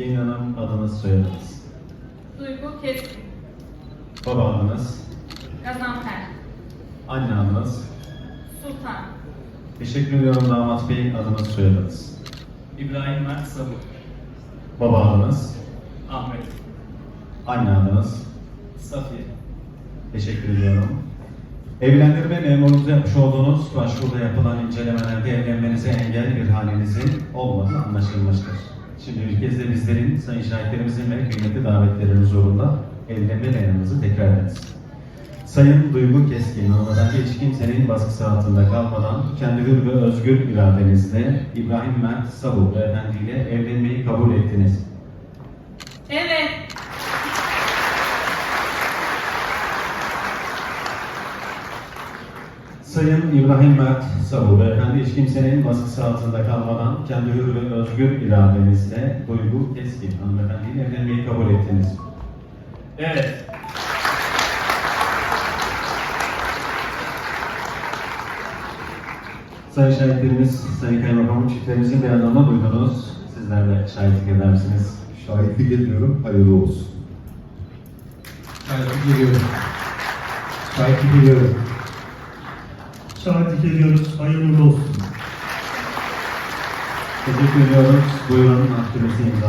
Gelin hanım adınız soyadınız. Duygu Keskin. Baba adınız. Gazanfer. Anne adınız. Sultan. Teşekkür ediyorum damat bey adınız soyadınız. İbrahim Mert Sabur. Baba adınız. Ahmet. Anne adınız. Safiye. Teşekkür ediyorum. Evlendirme memurumuza yapmış olduğunuz başvuruda yapılan incelemelerde evlenmenize engel bir halinizin olmadığı anlaşılmıştır. Şimdi bir kez de bizlerin, sayın şahitlerimizin ve kıymetli davetlerin huzurunda evlenme beyanınızı tekrar ediniz. Sayın Duygu Keskin, hanımefendi hiç kimsenin baskısı altında kalmadan kendi hür ve özgür iradenizle İbrahim Mert Sabu beyefendiyle evlenmeyi kabul ettiniz. Evet. Sayın İbrahim Mert Sabu beyefendi hiç kimsenin baskısı altında kalmadan kendi hür ve özgür iradenizle Duygu Keskin hanımefendiyle evlenmeyi kabul ettiniz. Evet. Sayın şahitlerimiz, Sayın Kaymakamım çiftlerimizin beyanlarını duydunuz. Sizler de şahitlik eder misiniz? Şahitlik ediyorum, hayırlı olsun. Şahitlik ediyorum. Şahitlik ediyorum. Şahitlik ediyoruz. Hayırlı olsun. Teşekkür ediyoruz. Buyurun mahkemesi imza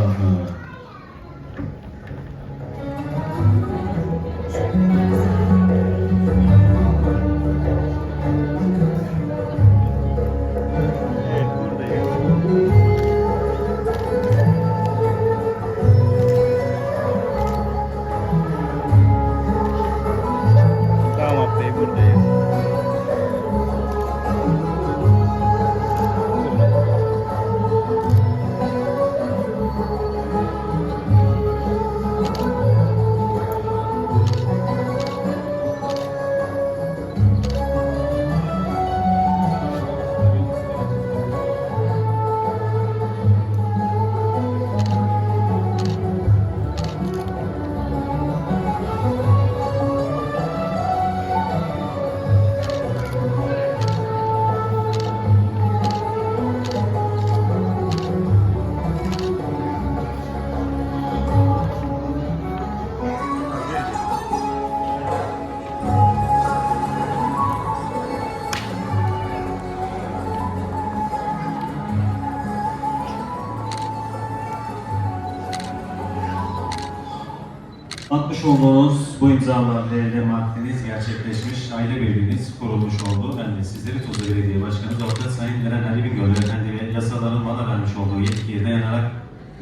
Atmış olduğunuz bu imzalarla evlenme akdiniz gerçekleşmiş, aile birliğiniz kurulmuş oldu. Ben de sizleri Tuzla Belediye Başkanı Avukat Sayın Eren Ali Bingöl Efendi ve yasaların bana vermiş olduğu yetkiye dayanarak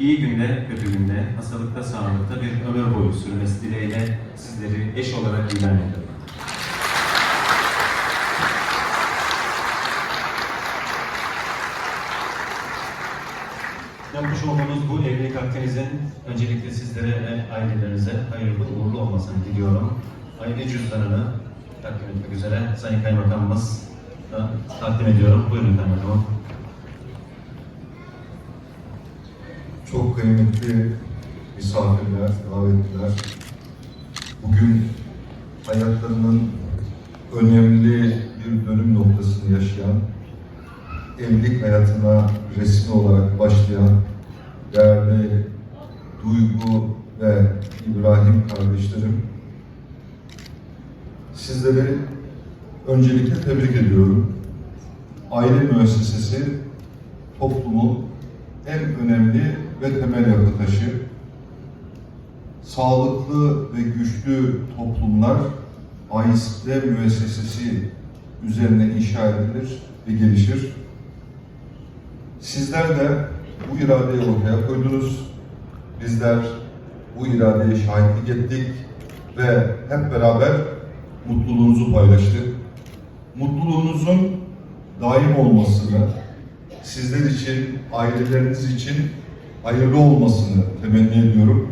iyi günde, kötü günde, hastalıkta, sağlıkta bir ömür boyu sürmesi dileğiyle sizleri eş olarak ilan ediyorum. Yapmış olduğunuz bu evlilik akdinizin öncelikle sizlere ve ailelerinize hayırlı uğurlu olmasını diliyorum. Aile cüzdanını takdim etmek üzere Sayın Kaymakamımız takdim ediyorum. Buyurun Kaymakamım. Çok kıymetli misafirler, davetliler. Bugün hayatlarının önemli bir dönüm noktasını yaşayan, evlilik hayatına resmi olarak başlayan değerli Duygu ve İbrahim kardeşlerim, sizleri öncelikle tebrik ediyorum. Aile müessesesi toplumun en önemli ve temel yapı taşı. Sağlıklı ve güçlü toplumlar aile müessesesi üzerine inşa edilir ve gelişir. Sizler de bu iradeyi ortaya koydunuz. Bizler bu iradeye şahitlik ettik ve hep beraber mutluluğunuzu paylaştık. Mutluluğunuzun daim olmasını, sizler için, aileleriniz için hayırlı olmasını temenni ediyorum.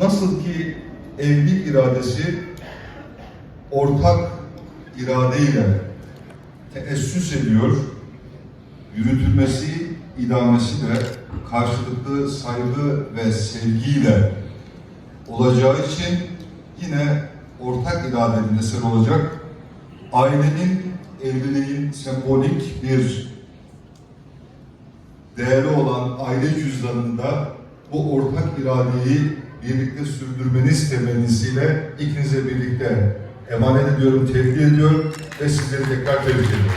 Nasıl ki evlilik iradesi ortak iradeyle teessüs ediyor, yürütülmesi, idamesi de karşılıklı saygı ve sevgiyle olacağı için yine ortak iradenin eseri olacak. Ailenin, evliliğin sembolik bir değeri olan aile cüzdanında bu ortak iradeyi birlikte sürdürmeniz temennisiyle ikinize birlikte emanet ediyorum, tebrik ediyorum ve sizleri tekrar tebrik ediyorum.